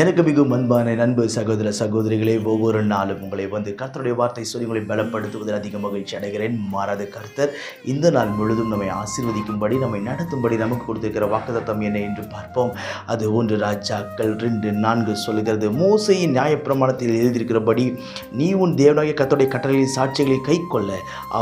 எனக்கு மிகவும் அன்பான நண்பு சகோதர சகோதரிகளே ஒவ்வொரு நாளும் உங்களை வந்து கர்த்தருடைய வார்த்தை சொல்லி உங்களை பலப்படுத்துவதில் அதிக மகிழ்ச்சி அடைகிறேன். மாறாத கர்த்தர் இந்த நாள் முழுதும் நம்மை ஆசீர்வதிக்கும்படி நம்மை நடத்தும்படி நமக்கு கொடுத்திருக்கிற வாக்குதத்தம் என்ன என்று பார்ப்போம். அது ஒன்று ராஜாக்கள் ரெண்டு நான்கு சொல்லுகிறது மோசையின் நியாயப்பிரமாணத்தில் எழுதியிருக்கிறபடி நீ உன் தேவனாகிய கர்த்தருடைய கட்டளையின் சாட்சிகளை கை கொள்ள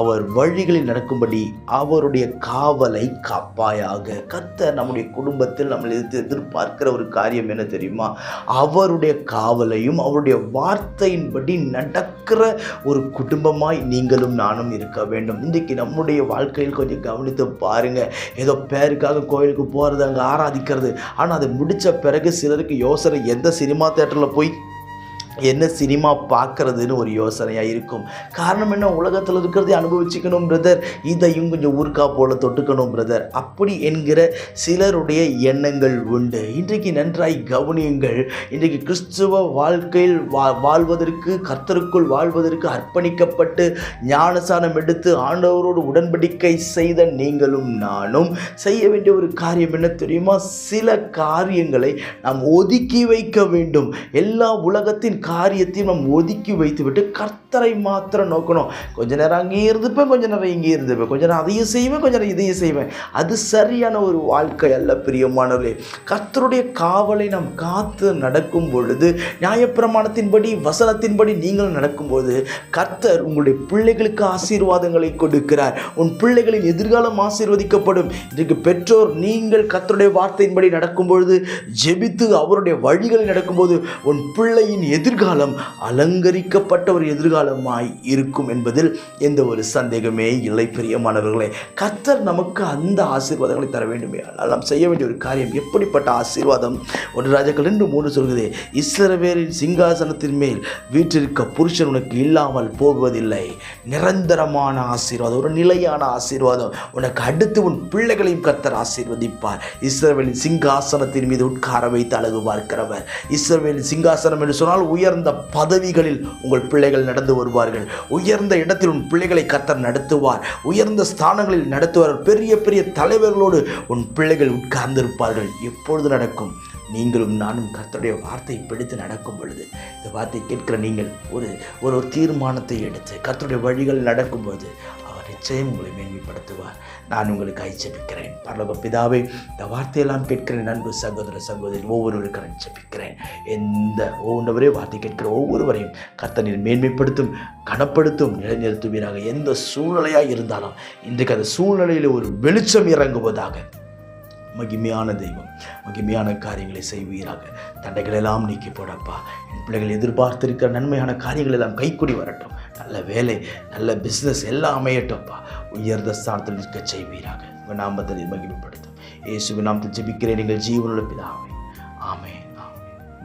அவர் வழிகளில் நடக்கும்படி அவருடைய காவலை காப்பாயாக. கர்த்தர் நம்முடைய குடும்பத்தில் நம்மளை எதிர்த்து எதிர்பார்க்கிற ஒரு காரியம் என்ன தெரியுமா? அவருடைய காவலையும் அவருடைய வார்த்தையின்படி நடக்கிற ஒரு குடும்பமாய் நீங்களும் நானும் இருக்க வேண்டும். இன்றைக்கு நம்முடைய வாழ்க்கையில் கொஞ்சம் கவனித்து பாருங்க. ஏதோ பேருக்காக கோயிலுக்கு போகிறது அங்கே ஆராதிக்கிறது. ஆனால் அதை முடித்த பிறகு சிலருக்கு யோசனை எந்த சினிமா தேட்டரில் போய் என்ன சினிமா பார்க்கறதுன்னு ஒரு யோசனையாக இருக்கும். காரணம் என்ன? உலகத்தில் இருக்கிறதை அனுபவிச்சுக்கணும் பிரதர் இதையும் கொஞ்சம் ஊர்க்கா போல் தொட்டுக்கணும் பிரதர் அப்படி என்கிற சிலருடைய எண்ணங்கள் உண்டு. இன்றைக்கு நன்றாய் கவனியுங்கள். இன்றைக்கு கிறிஸ்துவ வாழ்க்கையில் வா வாழ்வதற்கு கர்த்தருக்குள் வாழ்வதற்கு அர்ப்பணிக்கப்பட்டு ஞானசானம் எடுத்து ஆண்டவரோடு உடன்படிக்கை செய்த நீங்களும் நானும் செய்ய வேண்டிய ஒரு காரியம் என்ன தெரியுமா? சில காரியங்களை நாம் ஒதுக்கி வைக்க வேண்டும். எல்லா உலகத்தின் காரியத்தையும் நாம் ஒதுக்கி வைத்துவிட்டு கர்த்தரை மாத்திரம் நோக்கணும். கொஞ்ச நேரம் அங்கேயே இருந்துப்பேன் கொஞ்ச நேரம் இங்கே இருந்துப்பேன். கொஞ்ச நேரம் அதையும் செய்வேன் கொஞ்ச நேரம் இதையும் செய்வேன். அது சரியான ஒரு வாழ்க்கை அல்ல பிரியமானவர்களே. கர்த்தருடைய காவலை நாம் காத்து நடக்கும் பொழுது நியாயப்பிரமாணத்தின்படி வசனத்தின்படி நீங்கள் நடக்கும்போது கர்த்தர் உங்களுடைய பிள்ளைகளுக்கு ஆசீர்வாதங்களை கொடுக்கிறார். உன் பிள்ளைகளின் எதிர்காலம் ஆசீர்வதிக்கப்படும். இன்றைக்கு பெற்றோர் நீங்கள் கர்த்தருடைய வார்த்தையின்படி நடக்கும் பொழுது ஜெபித்து அவருடைய வழிகளில் நடக்கும்போது உன் பிள்ளையின் எதிர்காலம் அலங்கரிக்கப்பட்ட ஒரு எதிர்காலமாய் இருக்கும் என்பதில் எந்த ஒரு சந்தேகமே இல்லை பிரியமானவர்களே. கர்த்தர் நமக்கு அந்த ஆசீர்வாதங்களை தர வேண்டுமே. ஆனால் நாம் செய்ய வேண்டிய ஒரு காரியம் எப்படிப்பட்ட ஆசீர்வாதம்? ஒன்று ராஜாக்கள் ரெண்டு மூணு சொல்கிறதே இஸ்ரவேலின் சிங்காசனத்தின் மேல் வீற்றிருக்க புருஷன் உனக்கு இல்லாமல் போவதில்லை. நிரந்தரமான ஆசீர்வாதம் ஒரு நிலையான ஆசீர்வாதம். உனக்கு அடுத்து உன் பிள்ளைகளையும் கர்த்தர் ஆசீர்வதிப்பார். இஸ்ரவேலின் சிங்காசனத்தின் மீது உட்கார வைத்து அழகு பார்க்கிறவர். இஸ்ரவேலின் சிங்காசனம் என்று சொன்னால் உயர்ந்த பதவிகளில் உங்கள் பிள்ளைகள் நடந்து வருவார்கள். உயர்ந்த இடத்தில் உன் பிள்ளைகளை கத்தர் நடத்துவார். உயர்ந்த ஸ்தானங்களில் நடத்துவார். பெரிய பெரிய தலைவர்களோடு உன் பிள்ளைகள் உட்கார்ந்திருப்பார்கள். எப்பொழுது நடக்கும்? நீங்களும் நானும் கர்த்தருடைய வார்த்தையை பிடித்து நடக்கும் பொழுது. இந்த வார்த்தை கேட்கிற நீங்கள் ஒரு ஒரு தீர்மானத்தை எடுத்து கர்த்தருடைய வழிகள் நடக்கும்போது நிச்சயம் உங்களை மேன்மைப்படுத்துவார். நான் உங்களுக்கு ஐச்சபிக்கிறேன் பரலோக பிதாவே இந்த வார்த்தையெல்லாம் கேட்கிறேன் நண்பு சகோதர சகோதரி ஒவ்வொருவருக்கும் நான் ஜெபிக்கிறேன் எந்த ஒவ்வொன்றவரே வார்த்தை கேட்கிற ஒவ்வொருவரையும் கர்த்தனில் மேன்மைப்படுத்தும் கனப்படுத்தும் நிலைநிறுத்துவீராக. எந்த சூழ்நிலையாக இருந்தாலும் இன்றைக்கு அந்த சூழ்நிலையில் ஒரு வெளிச்சம் இறங்குவதாக மகிமையான தெய்வம் மகிமையான காரியங்களை செய்வீராக. தண்டைகளெல்லாம் நீக்கி போடப்பா. என் பிள்ளைகள் எதிர்பார்த்திருக்கிற நன்மையான காரியங்கள் எல்லாம் கைக்குடி வரட்டும். நல்ல வேலை நல்ல பிஸ்னஸ் எல்லாம் அமையட்டும்ப்பா. உயர்ந்த ஸ்தானத்தில் நிற்க செய்வீராக. உங்கள் நாமத்தை மகிமைப்படுத்தும். இயேசுவின் நாமத்தில் ஜெபிக்கிறேன். நீங்கள் ஜீவனுள்ள பிதாவே.